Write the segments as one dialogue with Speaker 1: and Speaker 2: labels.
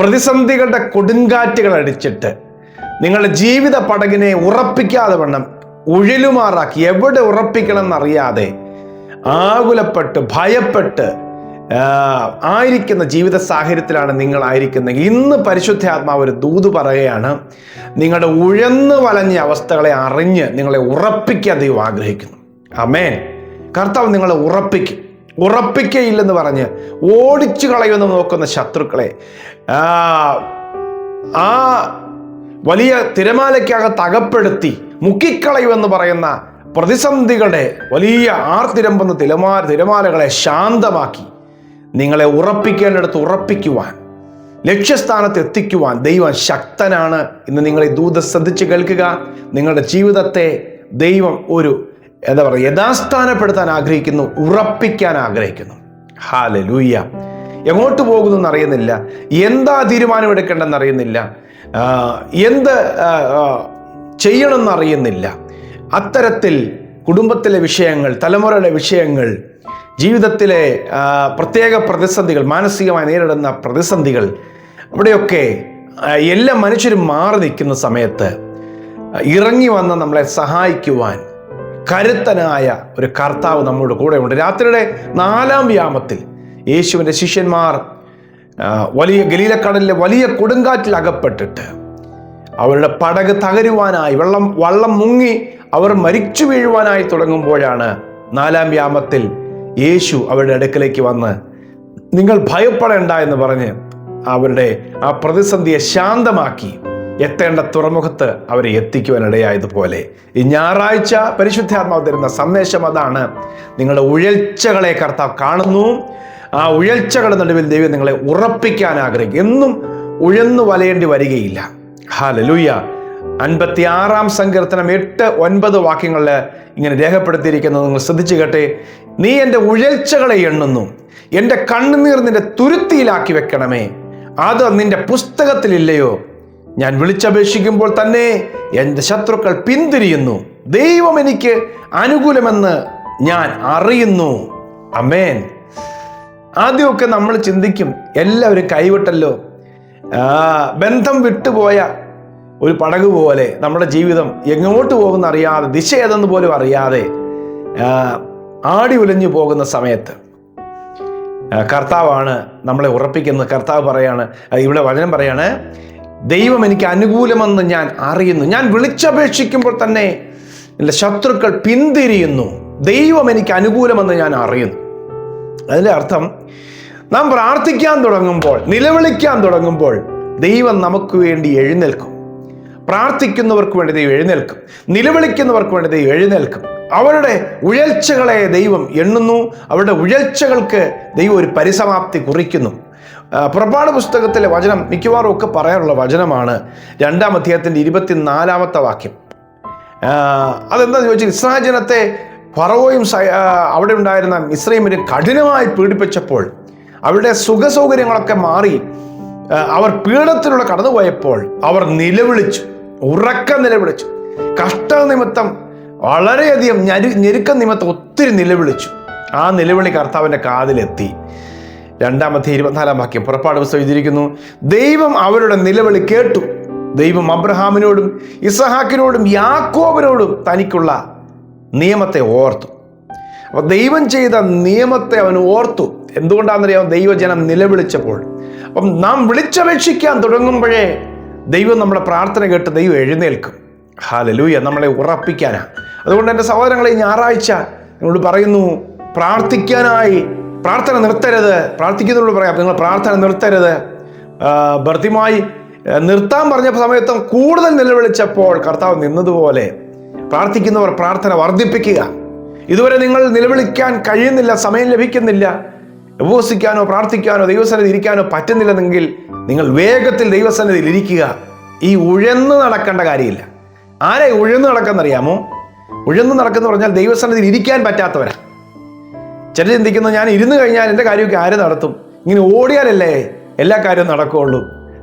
Speaker 1: പ്രതിസന്ധികളുടെ കൊടുങ്കാറ്റുകൾ അടിച്ചിട്ട് നിങ്ങളുടെ ജീവിത പടകിനെ ഉറപ്പിക്കാതെ വണ്ണം ഉഴലുമാറാക്കി എവിടെ ഉറപ്പിക്കണം എന്നറിയാതെ ആകുലപ്പെട്ട് ഭയപ്പെട്ട് ആയിരിക്കുന്ന ജീവിത സാഹചര്യത്തിലാണ് നിങ്ങൾ ആയിരിക്കുന്നത് ഇന്ന് പരിശുദ്ധാത്മാവ് ഒരു ദൂത് പറയുകയാണ് നിങ്ങളുടെ ഉഴന്നു വലഞ്ഞ അവസ്ഥകളെ അറിഞ്ഞ് നിങ്ങളെ ഉറപ്പിക്കാൻ ദൈവം ആഗ്രഹിക്കുന്നു. അമേൻ കർത്താവ് നിങ്ങളെ ഉറപ്പിക്കും. ഉറപ്പിക്കയില്ലെന്ന് പറഞ്ഞ് ഓടിച്ചു കളയുമെന്ന് നോക്കുന്ന ശത്രുക്കളെ ആ, വലിയ തിരമാലയ്ക്കകത്ത് അകപ്പെടുത്തി മുക്കിക്കളയുമെന്ന് പറയുന്ന പ്രതിസന്ധികളുടെ വലിയ ആർത്തിരമ്പുന്ന തിരമാ തിരമാലകളെ ശാന്തമാക്കി നിങ്ങളെ ഉറപ്പിക്കേണ്ടടുത്ത് ഉറപ്പിക്കുവാൻ ലക്ഷ്യസ്ഥാനത്ത് എത്തിക്കുവാൻ ദൈവം ശക്തനാണ് ഇന്ന് നിങ്ങളെ ദൂത ശ്രദ്ധിച്ച് കേൾക്കുക. നിങ്ങളുടെ ജീവിതത്തെ ദൈവം ഒരു എന്താ പറയുക യഥാസ്ഥാനപ്പെടുത്താൻ ആഗ്രഹിക്കുന്നു ഉറപ്പിക്കാൻ ആഗ്രഹിക്കുന്നു. ഹാല ലൂയ്യ എങ്ങോട്ട് പോകുന്നു എന്നറിയുന്നില്ല. എന്താ തീരുമാനം എടുക്കേണ്ടെന്ന് അറിയുന്നില്ല. എന്ത് ചെയ്യണമെന്നറിയുന്നില്ല അത്തരത്തിൽ കുടുംബത്തിലെ വിഷയങ്ങൾ തലമുറയുടെ വിഷയങ്ങൾ ജീവിതത്തിലെ പ്രത്യേക പ്രതിസന്ധികൾ മാനസികമായി നേരിടുന്ന പ്രതിസന്ധികൾ അവിടെയൊക്കെ എല്ലാ മനുഷ്യരും മാറി നിൽക്കുന്ന സമയത്ത് ഇറങ്ങി വന്ന് നമ്മളെ സഹായിക്കുവാൻ കരുത്തനായ ഒരു കർത്താവ് നമ്മളുടെ കൂടെ ഉണ്ട് രാത്രിയുടെ നാലാം വ്യാമത്തിൽ യേശുവിന്റെ ശിഷ്യന്മാർ വലിയ ഗലീലക്കടലിലെ വലിയ കൊടുങ്കാറ്റിൽ അകപ്പെട്ടിട്ട് അവരുടെ പടക് തകരുവാനായി വെള്ളം വള്ളം മുങ്ങി അവർ മരിച്ചു വീഴുവാനായി തുടങ്ങുമ്പോഴാണ് നാലാം വ്യാമത്തിൽ യേശു അവരുടെ അടുക്കലേക്ക് വന്ന് നിങ്ങൾ ഭയപ്പെടേണ്ട എന്ന് പറഞ്ഞ് അവരുടെ ആ പ്രതിസന്ധിയെ ശാന്തമാക്കി എത്തേണ്ട തുറമുഖത്ത് അവരെ എത്തിക്കുവാനിടയായതുപോലെ. ഈ ഞായറാഴ്ച പരിശുദ്ധാത്മാവ് തരുന്ന സന്ദേശം അതാണ്. നിങ്ങളുടെ ഉഴൽച്ചകളെ കർത്താവ് കാണുന്നു. ആ ഉഴൽച്ചകളുടെ നടുവിൽ ദൈവം നിങ്ങളെ ഉറപ്പിക്കാൻ ആഗ്രഹിക്കും എന്നും ഉഴന്നു വലയേണ്ടി വരികയില്ല. ഹാലലൂയ അൻപത്തി ആറാം സങ്കീർത്തനം എട്ട് ഒൻപത് വാക്യങ്ങളിൽ ഇങ്ങനെ രേഖപ്പെടുത്തിയിരിക്കുന്നത് നിങ്ങൾ ശ്രദ്ധിച്ചു കേട്ടെ. നീ എന്റെ ഉഴൽച്ചകളെ എണ്ണുന്നു. എന്റെ കണ്ണുനീർ നിന്റെ തുരുത്തിയിലാക്കി വെക്കണമേ. അത് നിന്റെ പുസ്തകത്തിലില്ലയോ? ഞാൻ വിളിച്ചപേക്ഷിക്കുമ്പോൾ തന്നെ എന്റെ ശത്രുക്കൾ പിന്തിരിയുന്നു. ദൈവം എനിക്ക് അനുകൂലമെന്ന് ഞാൻ അറിയുന്നു. അമേൻ ആദ്യമൊക്കെ നമ്മൾ ചിന്തിക്കും എല്ലാവരും കൈവിട്ടല്ലോ. ബന്ധം വിട്ടുപോയ ഒരു പടക് പോലെ നമ്മുടെ ജീവിതം എങ്ങോട്ട് പോകുന്ന അറിയാതെ ദിശ ഏതെന്ന് പോലും അറിയാതെ ആടി ഉലഞ്ഞു പോകുന്ന സമയത്ത് കർത്താവാണ് നമ്മളെ ഉറപ്പിക്കുന്നത്. കർത്താവ് പറയാണ് ഇവിടെ വചനം പറയാണ് ദൈവം എനിക്ക് അനുകൂലമെന്ന് ഞാൻ അറിയുന്നു. ഞാൻ വിളിച്ചപേക്ഷിക്കുമ്പോൾ തന്നെ എന്റെ ശത്രുക്കൾ പിന്തിരിയുന്നു. ദൈവം എനിക്ക് അനുകൂലമെന്ന് ഞാൻ അറിയുന്നു. അതിന്റെ അർത്ഥം നാം പ്രാർത്ഥിക്കാൻ തുടങ്ങുമ്പോൾ നിലവിളിക്കാൻ തുടങ്ങുമ്പോൾ ദൈവം നമുക്ക് വേണ്ടി എഴുന്നേൽക്കും. പ്രാർത്ഥിക്കുന്നവർക്ക് വേണ്ടി ദൈവം എഴുന്നേൽക്കും. നിലവിളിക്കുന്നവർക്ക് വേണ്ടി ദൈവം എഴുന്നേൽക്കും. അവരുടെ ഉഴൽച്ചകളെ ദൈവം എണ്ണുന്നു. അവരുടെ ഉഴൽച്ചകൾക്ക് ദൈവം ഒരു പരിസമാപ്തി കുറിക്കുന്നു. പുറപ്പാട് പുസ്തകത്തിലെ വചനം മിക്കവാറും ഒക്കെ പറയാനുള്ള വചനമാണ് രണ്ടാം അധ്യായത്തിന്റെ ഇരുപത്തിനാലാമത്തെ വാക്യം. അതെന്താണെന്ന് ചോദിച്ചാൽ ഇസ്രായേൽ ഫറവോയും അവിടെ ഉണ്ടായിരുന്ന മിശ്രൈമിനെ കഠിനമായി പീഡിപ്പിച്ചപ്പോൾ അവരുടെ സുഖസൗകര്യങ്ങളൊക്കെ മാറി അവർ പീഡത്തിലൂടെ കടന്നുപോയപ്പോൾ അവർ നിലവിളിച്ചു ഉറക്ക നിലവിളിച്ചു. കഷ്ടനിമിത്തം വളരെയധികം ഞരു ഞെരുക്ക നിമിത്തം ഒത്തിരി നിലവിളിച്ചു. ആ നിലവിളി കർത്താവിന്റെ കാതിലെത്തി. രണ്ടാമത്തെ ഇരുപത്തിനാലാം വാക്യം പുറപ്പാട് പുസ്തകം എഴുതിയിരിക്കുന്നു. ദൈവം അവരുടെ നിലവിളി കേട്ടു. ദൈവം അബ്രഹാമിനോടും ഇസഹാക്കിനോടും യാക്കോബിനോടും തനിക്കുള്ള നിയമത്തെ ഓർത്തു. അപ്പൊ ദൈവം ചെയ്ത നിയമത്തെ അവൻ ഓർത്തു. എന്തുകൊണ്ടാണെന്നറിയാം ദൈവജനം നിലവിളിച്ചപ്പോൾ. അപ്പം നാം വിളിച്ചപേക്ഷിക്കാൻ തുടങ്ങുമ്പോഴേ ദൈവം നമ്മുടെ പ്രാർത്ഥന കേട്ട് ദൈവം എഴുന്നേൽക്കും. ഹാലലൂയ നമ്മളെ ഉറപ്പിക്കാനാണ് അതുകൊണ്ട് എന്റെ സഹോദരങ്ങളെ ഞായറാഴ്ച എന്നോട് പറയുന്നു പ്രാർത്ഥിക്കാനായി പ്രാർത്ഥന നിർത്തരുത്. പ്രാർത്ഥിക്കുന്നുള്ളൂ പറയാം. നിങ്ങൾ പ്രാർത്ഥന നിർത്തരുത്. ഭർത്തിമായി നിർത്താൻ പറഞ്ഞ സമയത്തും കൂടുതൽ നിലവിളിച്ചപ്പോൾ കർത്താവ് നിന്നതുപോലെ പ്രാർത്ഥിക്കുന്നവർ പ്രാർത്ഥന വർദ്ധിപ്പിക്കുക. ഇതുവരെ നിങ്ങൾ നിലവിളിക്കാൻ കഴിയുന്നില്ല സമയം ലഭിക്കുന്നില്ല. ഉപവസിക്കാനോ പ്രാർത്ഥിക്കാനോ ദൈവസന്നിധി ഇരിക്കാനോ പറ്റുന്നില്ലെന്നെങ്കിൽ നിങ്ങൾ വേഗത്തിൽ ദൈവസന്നിധിയിൽ ഇരിക്കുക. ഈ ഉഴന്ന് നടക്കേണ്ട കാര്യമില്ല. ആരെ ഉഴന്ന് നടക്കുന്നറിയാമോ? ഉഴന്ന് നടക്കുന്ന പറഞ്ഞാൽ ദൈവസന്നിധിയിൽ ഇരിക്കാൻ പറ്റാത്തവരാ. ചിലർ ചിന്തിക്കുന്നത് ഞാൻ ഇരുന്ന് കഴിഞ്ഞാൽ എന്റെ കാര്യമൊക്കെ ആര് നടത്തും? ഇങ്ങനെ ഓടിയാലല്ലേ എല്ലാ കാര്യവും നടക്കുകയുള്ളൂ?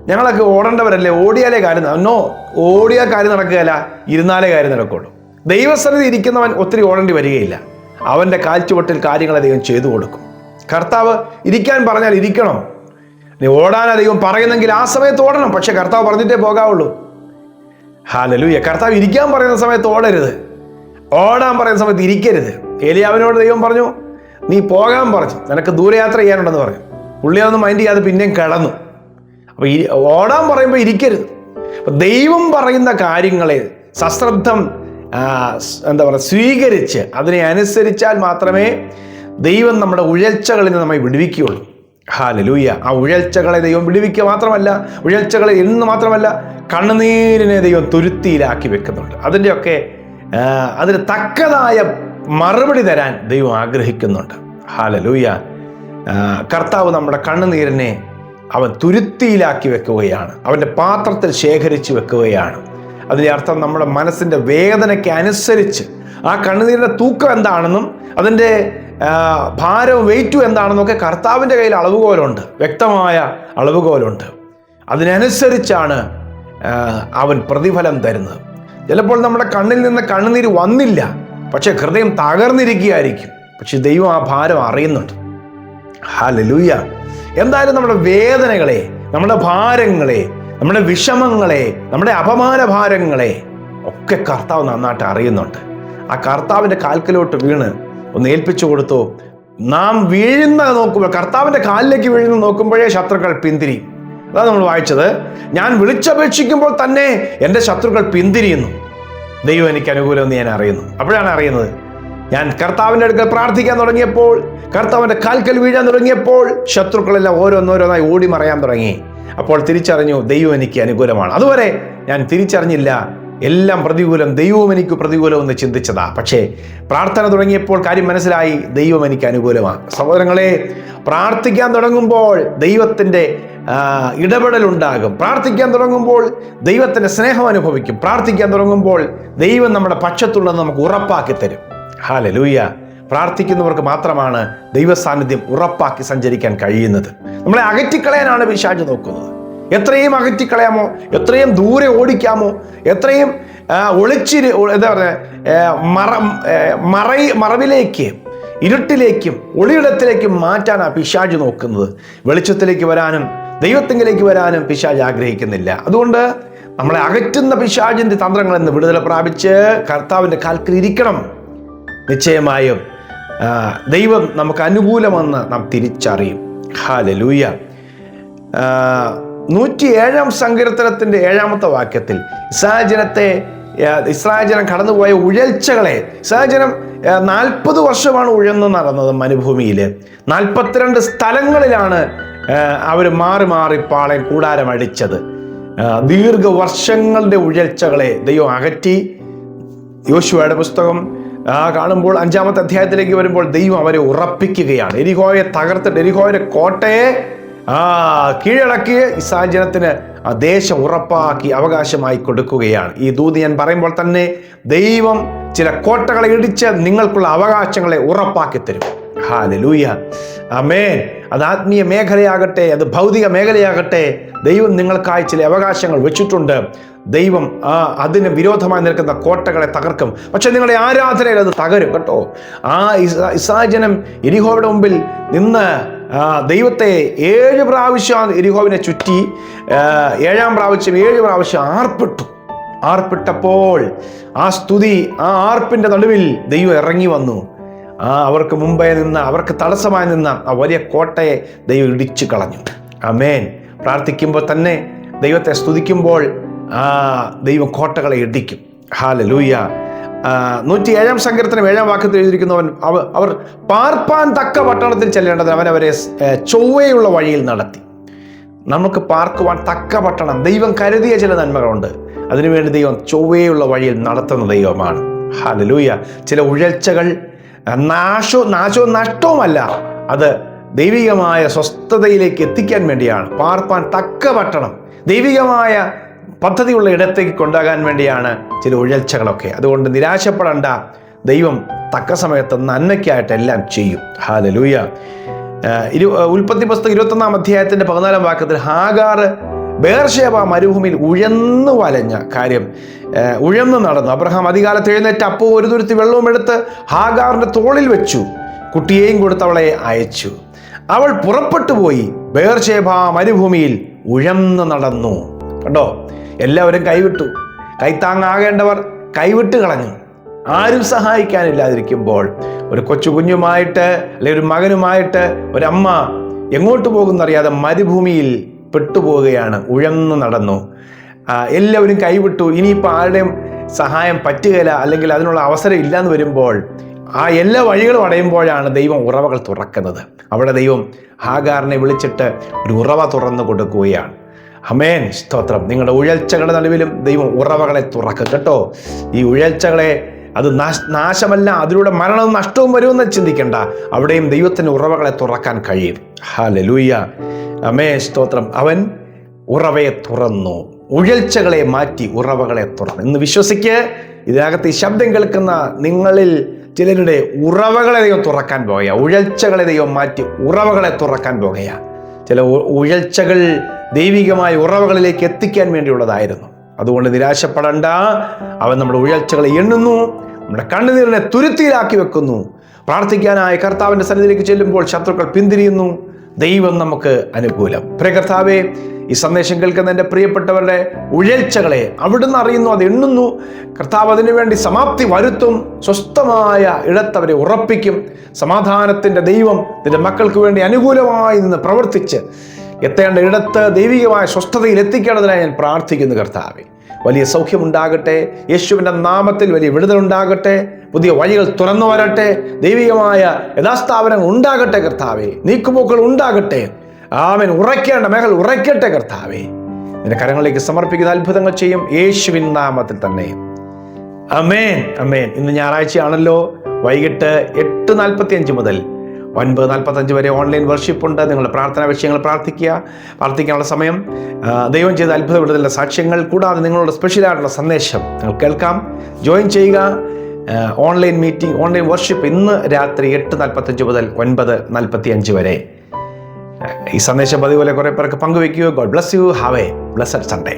Speaker 1: ഞങ്ങളൊക്കെ ഓടേണ്ടവരല്ലേ? ഓടിയാലേ കാര്യം നോ ഓടിയാൽ കാര്യം നടക്കുകയല്ല ഇരുന്നാലേ കാര്യം നടക്കുകയുള്ളൂ. ദൈവസന്നിധി ഇരിക്കുന്നവൻ ഒത്തിരി ഓടേണ്ടി വരികയില്ല. അവന്റെ കാൽച്ചുവട്ടിൽ കാര്യങ്ങൾ ദൈവം ചെയ്തു കൊടുക്കും. കർത്താവ് ഇരിക്കാൻ പറഞ്ഞാൽ ഇരിക്കണം? നീ ഓടാൻ ദൈവം പറയുന്നെങ്കിൽ ആ സമയത്ത് ഓടണം പക്ഷെ കർത്താവ് പറഞ്ഞിട്ടേ പോകാവുള്ളൂ. ഹാലലൂയ കർത്താവ് ഇരിക്കാൻ പറയുന്ന സമയത്ത് ഓടരുത്. ഓടാൻ പറയുന്ന സമയത്ത് ഇരിക്കരുത്. ഏലിയാവിനോട് ദൈവം പറഞ്ഞു നീ പോകാൻ പറഞ്ഞു. നിനക്ക് ദൂരയാത്ര ചെയ്യാനുണ്ടെന്ന് പറഞ്ഞു. പുള്ളി അതൊന്നും മൈൻഡ് ചെയ്യാതെ പിന്നെയും കിടന്നു. അപ്പോൾ ഈ ഓടാൻ പറയുമ്പോൾ ഇരിക്കരുത്. അപ്പം ദൈവം പറയുന്ന കാര്യങ്ങളെ സശ്രദ്ധം എന്താ പറയുക സ്വീകരിച്ച് അതിനെ അനുസരിച്ചാൽ മാത്രമേ ദൈവം നമ്മുടെ ഉഴൽച്ചകളിൽ നിന്ന് നമ്മെ വിടുവിക്കുകയുള്ളൂ. ഹാലലൂയ ആ ഉഴൽച്ചകളെ ദൈവം വിടുവിക്കുക മാത്രമല്ല ഉഴൽച്ചകളെ എന്ന് മാത്രമല്ല കണ്ണുനീരിനെ ദൈവം തുരുത്തിയിലാക്കി വെക്കുന്നുണ്ട്. അതിന്റെയൊക്കെ അതിന് തക്കതായ മറുപടി തരാൻ ദൈവം ആഗ്രഹിക്കുന്നുണ്ട്. ഹാലലൂയ കർത്താവ് നമ്മുടെ കണ്ണുനീരിനെ അവൻ തുരുത്തിയിലാക്കി വെക്കുകയാണ്. അവന്റെ പാത്രത്തിൽ ശേഖരിച്ച് വെക്കുകയാണ്. അതിന്റെ അർത്ഥം നമ്മുടെ മനസ്സിന്റെ വേദനയ്ക്ക് അനുസരിച്ച് ആ കണ്ണുനീരിന്റെ തൂക്കം എന്താണെന്നും അതിന്റെ ഭാരവും വെയിറ്റും എന്താണെന്നൊക്കെ കർത്താവിന്റെ കയ്യിൽ അളവുകോലുണ്ട്. വ്യക്തമായ അളവുകോലുണ്ട്. അതിനനുസരിച്ചാണ് അവൻ പ്രതിഫലം തരുന്നത്. ചിലപ്പോൾ നമ്മുടെ കണ്ണിൽ നിന്ന് കണ്ണുനീര് വന്നില്ല. പക്ഷെ ഹൃദയം തകർന്നിരിക്കുകയായിരിക്കും. പക്ഷെ ദൈവം ആ ഭാരം അറിയുന്നുണ്ട്. ഹാലലൂയ എന്തായാലും നമ്മുടെ വേദനകളെ നമ്മുടെ ഭാരങ്ങളെ നമ്മുടെ വിഷമങ്ങളെ നമ്മുടെ അപമാന ഭാരങ്ങളെ ഒക്കെ കർത്താവ് നന്നായിട്ട് അറിയുന്നുണ്ട്. ആ കർത്താവിന്റെ കാൽക്കലോട്ട് വീണ് ഒന്ന് ഏൽപ്പിച്ചു കൊടുത്തു. നാം വീഴുന്ന നോക്കുമ്പോൾ കർത്താവിന്റെ കാലിലേക്ക് വീഴുന്ന നോക്കുമ്പോഴേ ശത്രുക്കൾ പിന്തിരിയും. അതാണ് നമ്മൾ വായിച്ചത്. ഞാൻ വിളിച്ചപേക്ഷിക്കുമ്പോൾ തന്നെ എന്റെ ശത്രുക്കൾ പിന്തിരിയുന്നു. ദൈവം എനിക്ക് അനുകൂലമെന്ന് ഞാൻ അറിയുന്നു. അപ്പോഴാണ് അറിയുന്നത്. ഞാൻ കർത്താവിന്റെ അടുക്കൽ പ്രാർത്ഥിക്കാൻ തുടങ്ങിയപ്പോൾ കർത്താവിന്റെ കാൽക്കൽ വീഴാൻ തുടങ്ങിയപ്പോൾ ശത്രുക്കളെല്ലാം ഓരോന്നോരോന്നായി ഓടി മറയാൻ തുടങ്ങി. അപ്പോൾ തിരിച്ചറിഞ്ഞു ദൈവം എനിക്ക് അനുകൂലമാണ്. അതുവരെ ഞാൻ തിരിച്ചറിഞ്ഞില്ല. എല്ലാം പ്രതികൂലം ദൈവവും എനിക്ക് പ്രതികൂലം എന്ന് ചിന്തിച്ചതാ. പക്ഷേ പ്രാർത്ഥന തുടങ്ങിയപ്പോൾ കാര്യം മനസ്സിലായി ദൈവം എനിക്ക് അനുകൂലമാണ്. സഹോദരങ്ങളെ പ്രാർത്ഥിക്കാൻ തുടങ്ങുമ്പോൾ ദൈവത്തിന്റെ ഇടപെടലുണ്ടാകും. പ്രാർത്ഥിക്കാൻ തുടങ്ങുമ്പോൾ ദൈവത്തിന്റെ സ്നേഹം അനുഭവിക്കും. പ്രാർത്ഥിക്കാൻ തുടങ്ങുമ്പോൾ ദൈവം നമ്മുടെ പക്ഷത്തുള്ളത് നമുക്ക് ഉറപ്പാക്കി തരും. ഹാല ലൂയ്യ പ്രാർത്ഥിക്കുന്നവർക്ക് മാത്രമാണ് ദൈവ സാന്നിധ്യം ഉറപ്പാക്കി സഞ്ചരിക്കാൻ കഴിയുന്നത്. നമ്മളെ അകറ്റിക്കളയാനാണ് പിശാച് നോക്കുന്നത്. എത്രയും അകറ്റിക്കളയാമോ എത്രയും ദൂരെ ഓടിക്കാമോ എത്രയും ഒളിച്ചിര് എന്താ പറയുക മറ മറയി മറവിലേക്ക് ഇരുട്ടിലേക്കും ഒളിയിടത്തിലേക്കും മാറ്റാനാണ് പിശാജ് നോക്കുന്നത്. വെളിച്ചത്തിലേക്ക് വരാനും ദൈവത്തിങ്കിലേക്ക് വരാനും പിശാജ് ആഗ്രഹിക്കുന്നില്ല. അതുകൊണ്ട് നമ്മളെ അകറ്റുന്ന പിശാജിന്റെ തന്ത്രങ്ങളിൽ നിന്ന് വിടുതല പ്രാപിച്ച് കർത്താവിന്റെ കാൽക്കിൽ ഇരിക്കണം. നിശ്ചയമായും ദൈവം നമുക്ക് അനുകൂലമെന്ന് നാം തിരിച്ചറിയും. ഹാല ലൂയ നൂറ്റി ഏഴാം സങ്കീർത്തനത്തിന്റെ ഏഴാമത്തെ വാക്യത്തിൽ ഇസ്രായേൽ ഇസ്രായജനം കടന്നുപോയ ഉഴൽച്ചകളെ സഹജനം ജനം നാൽപ്പത് വർഷമാണ് ഉഴന്ന് നടന്നത് മരുഭൂമിയിൽ നാൽപ്പത്തിരണ്ട് സ്ഥലങ്ങളിലാണ് അവർ മാറി മാറി പാളയം കൂടാരം അടിച്ചത്. ആ, ദീർഘവർഷങ്ങളുടെ ഉഴൽച്ചകളെ ദൈവം അകറ്റി. യോശുവയുടെ പുസ്തകം കാണുമ്പോൾ അഞ്ചാമത്തെ അധ്യായത്തിലേക്ക് വരുമ്പോൾ ദൈവം അവരെ ഉറപ്പിക്കുകയാണ്. എരിഹോയെ തകർത്തിട്ട് എരിഹോയുടെ കോട്ടയെ കീഴടക്കി ഇസാജനത്തിന് ആ ദേശം ഉറപ്പാക്കി അവകാശമായി കൊടുക്കുകയാണ്. ഈ ദൂത് ഞാൻ പറയുമ്പോൾ തന്നെ ദൈവം ചില കോട്ടകളെ ഇടിച്ച് നിങ്ങൾക്കുള്ള അവകാശങ്ങളെ ഉറപ്പാക്കി തരും. ഹാലലൂയ. അമേൻ അത് ആത്മീയ മേഖലയാകട്ടെ അത് ഭൗതിക മേഖലയാകട്ടെ ദൈവം നിങ്ങൾക്കായി ചില അവകാശങ്ങൾ വെച്ചിട്ടുണ്ട്. ദൈവം ആ അതിന് വിരോധമായി നിൽക്കുന്ന കോട്ടകളെ തകർക്കും. പക്ഷെ നിങ്ങളുടെ ആരാധനയിൽ അത് തകരും കേട്ടോ. ആ ഇസാജനം എരിഹോയുടെ മുമ്പിൽ നിന്ന് ദൈവത്തെ ഏഴ് പ്രാവശ്യം എരിഹോവിനെ ചുറ്റി ഏഴാം പ്രാവശ്യം ഏഴ് പ്രാവശ്യം ആർപ്പിട്ടു. ആർപ്പിട്ടപ്പോൾ ആ സ്തുതി ആ ആർപ്പിന്റെ നടുവിൽ ദൈവം ഇറങ്ങി വന്നു. ആ അവർക്ക് മുമ്പേ നിന്ന് അവർക്ക് തടസ്സമായി നിന്ന ആ വലിയ കോട്ടയെ ദൈവം ഇടിച്ചു കളഞ്ഞു. അമേൻ പ്രാർത്ഥിക്കുമ്പോൾ തന്നെ ദൈവത്തെ സ്തുതിക്കുമ്പോൾ ആ ദൈവം കോട്ടകളെ ഇടിക്കും. ഹാല ലൂയ നൂറ്റി ഏഴാം സങ്കീർത്തനം ഏഴാം വാക്യത്തിൽ എഴുതിയിരിക്കുന്നവൻ അവ അവർ പാർപ്പാൻ തക്ക പട്ടണത്തിൽ ചെല്ലേണ്ടത് അവൻ അവരെ ചൊവ്വയുള്ള വഴിയിൽ നടത്തി. നമുക്ക് പാർക്കുവാൻ തക്ക പട്ടണം ദൈവം കരുതിയ ചില നന്മകളുണ്ട്. അതിനുവേണ്ടി ദൈവം ചൊവ്വയുള്ള വഴിയിൽ നടത്തുന്ന ദൈവമാണ്. ഹാലലൂയ ചില ഉഴൽച്ചകൾ നാശവും നാശവും നഷ്ടവുമല്ല. അത് ദൈവികമായ സ്വസ്ഥതയിലേക്ക് എത്തിക്കാൻ വേണ്ടിയാണ്. പാർപ്പാൻ തക്ക പട്ടണം. ദൈവികമായ പദ്ധതിയുള്ള ഇടത്തേക്ക് കൊണ്ടാകാൻ വേണ്ടിയാണ് ചില ഉഴൽച്ചകളൊക്കെ. അതുകൊണ്ട് നിരാശപ്പെടേണ്ട. ദൈവം തക്ക സമയത്ത് നന്മയ്ക്കായിട്ട് എല്ലാം ചെയ്യും. ഹാലലൂയ ഇരു ഉൽപ്പത്തി പുസ്തകം ഇരുപത്തൊന്നാം അധ്യായത്തിന്റെ പതിനാലാം വാക്യത്തിൽ ഹാഗാർ ബേർഷേബ മരുഭൂമിയിൽ ഉഴന്നു വലഞ്ഞ കാര്യം ഉഴന്ന് നടന്നു. അബ്രഹാം അധികാലത്ത് എഴുന്നേറ്റ് അപ്പോൾ ഒരു തുരുത്തി വെള്ളവും എടുത്ത് ഹാഗാറിന്റെ തോളിൽ വെച്ചു. കുട്ടിയെയും കൊടുത്ത് അവളെ അയച്ചു. അവൾ പുറപ്പെട്ടു പോയി. ബേർഷേബ മരുഭൂമിയിൽ ഉഴന്നു നടന്നു. കണ്ടോ? എല്ലാവരും കൈവിട്ടു. കൈത്താങ്ങാകേണ്ടവർ കൈവിട്ട് കളഞ്ഞു. ആരും സഹായിക്കാനില്ലാതിരിക്കുമ്പോൾ ഒരു കൊച്ചു കുഞ്ഞുമായിട്ട് അല്ലെങ്കിൽ ഒരു മകനുമായിട്ട് ഒരമ്മ എങ്ങോട്ട് പോകുന്നറിയാതെ മരുഭൂമിയിൽ പെട്ടുപോവുകയാണ്. ഉഴന്നു നടന്നു. എല്ലാവരും കൈവിട്ടു. ഇനിയിപ്പോൾ ആരുടെയും സഹായം പറ്റുകയില്ല അല്ലെങ്കിൽ അതിനുള്ള അവസരം ഇല്ലാന്ന് വരുമ്പോൾ ആ എല്ലാ വഴികളും അടയുമ്പോഴാണ് ദൈവം ഉറവകൾ തുറക്കുന്നത്. അവിടെ ദൈവം ഹാഗാറിനെ വിളിച്ചിട്ട് ഒരു ഉറവ തുറന്നു കൊടുക്കുകയാണ്. അമേൻ സ്തോത്രം. നിങ്ങളുടെ ഉഴൽച്ചകളുടെ നടുവിലും ദൈവം ഉറവകളെ തുറക്കും. കേട്ടോ? ഈ ഉഴൽച്ചകളെ അത് നാശ- നാശമല്ല അതിലൂടെ മരണവും നഷ്ടവും വരുമെന്ന് ചിന്തിക്കേണ്ട. അവിടെയും ദൈവത്തിന്റെ ഉറവകളെ തുറക്കാൻ കഴിയും. ഹാലലൂയ അമേ സ്തോത്രം. അവൻ ഉറവയെ തുറന്നു. ഉഴൽച്ചകളെ മാറ്റി ഉറവകളെ തുറന്നു. ഇന്ന് വിശ്വസിക്ക് ഇതിനകത്ത് ഈ ശബ്ദം കേൾക്കുന്ന നിങ്ങളിൽ ചിലരുടെ ഉറവകളെ ദൈവം തുറക്കാൻ പോകുക ഉഴൽച്ചകളെ ദൈവം മാറ്റി ഉറവകളെ തുറക്കാൻ പോകുക ചില ഉഴൽച്ചകൾ ദൈവികമായ ഉറവകളിലേക്ക് എത്തിക്കാൻ വേണ്ടിയുള്ളതായിരുന്നു. അതുകൊണ്ട് നിരാശപ്പെടണ്ട. അവൻ നമ്മുടെ ഉഴൽച്ചകളെ എണ്ണുന്നു നമ്മുടെ കണ്ണുനീരിനെ തുരുത്തിയിലാക്കി വെക്കുന്നു. പ്രാർത്ഥിക്കാനായി കർത്താവിന്റെ സന്നിധിയിലേക്ക് ചെല്ലുമ്പോൾ ശത്രുക്കൾ പിന്തിരിയുന്നു. ദൈവം നമുക്ക് അനുകൂലം. പ്രിയ കർത്താവേ ഈ സന്ദേശം കേൾക്കുന്ന എന്റെ പ്രിയപ്പെട്ടവരുടെ ഉഴൽച്ചകളെ അവിടുന്ന് അറിയുന്നു അത് എണ്ണുന്നു. കർത്താവ് അതിനു വേണ്ടി സമാപ്തി വരുത്തും സ്വസ്ഥമായ ഇടത്തവരെ ഉറപ്പിക്കും. സമാധാനത്തിന്റെ ദൈവം നിന്റെ മക്കൾക്ക് വേണ്ടി അനുകൂലമായി നിന്ന് പ്രവർത്തിച്ച് എത്തേണ്ട ഇടത്ത് ദൈവികമായ സ്വസ്ഥതയിൽ എത്തിക്കേണ്ടതിനായി ഞാൻ പ്രാർത്ഥിക്കുന്നു കർത്താവെ. വലിയ സൗഖ്യമുണ്ടാകട്ടെ യേശുവിന്റെ നാമത്തിൽ വലിയ വിടുതലുണ്ടാകട്ടെ പുതിയ വഴികൾ തുറന്നു വരട്ടെ ദൈവികമായ യഥാസ്ഥാപനങ്ങൾ ഉണ്ടാകട്ടെ കർത്താവെ. നീക്കുപോക്കൾ ഉണ്ടാകട്ടെ. ആമൻ. ഉറയ്ക്കേണ്ട മേഖല ഉറയ്ക്കട്ടെ കർത്താവെ. നിന്റെ കരങ്ങളിലേക്ക് സമർപ്പിക്കുന്ന അത്ഭുതങ്ങൾ ചെയ്യും. യേശുവിൻ നാമത്തിൽ തന്നെ. അമേൻ അമേൻ ഇന്ന് ഞായറാഴ്ചയാണല്ലോ. വൈകിട്ട് എട്ട് നാൽപ്പത്തി അഞ്ച് മുതൽ ഒൻപത് നാൽപ്പത്തഞ്ച് വരെ ഓൺലൈൻ വർഷിപ്പ് ഉണ്ട്. നിങ്ങളുടെ പ്രാർത്ഥനാ വിഷയങ്ങൾ പ്രാർത്ഥിക്കുക. പ്രാർത്ഥിക്കാനുള്ള സമയം ദൈവം ചെയ്ത അത്ഭുത വിടുതലിന്റെ സാക്ഷ്യങ്ങൾ കൂടാതെ നിങ്ങളുടെ സ്പെഷ്യലായിട്ടുള്ള സന്ദേശം നിങ്ങൾ കേൾക്കാം. ജോയിൻ ചെയ്യുക. ഓൺലൈൻ മീറ്റിംഗ് ഓൺലൈൻ വർഷിപ്പ് ഇന്ന് രാത്രി എട്ട് നാൽപ്പത്തഞ്ച് മുതൽ ഒൻപത് നാൽപ്പത്തി അഞ്ച് വരെ ഈ സന്ദേശം പതിപോലെ കുറേ പേർക്ക് പങ്കുവയ്ക്കുക. God bless you have a blessed Sunday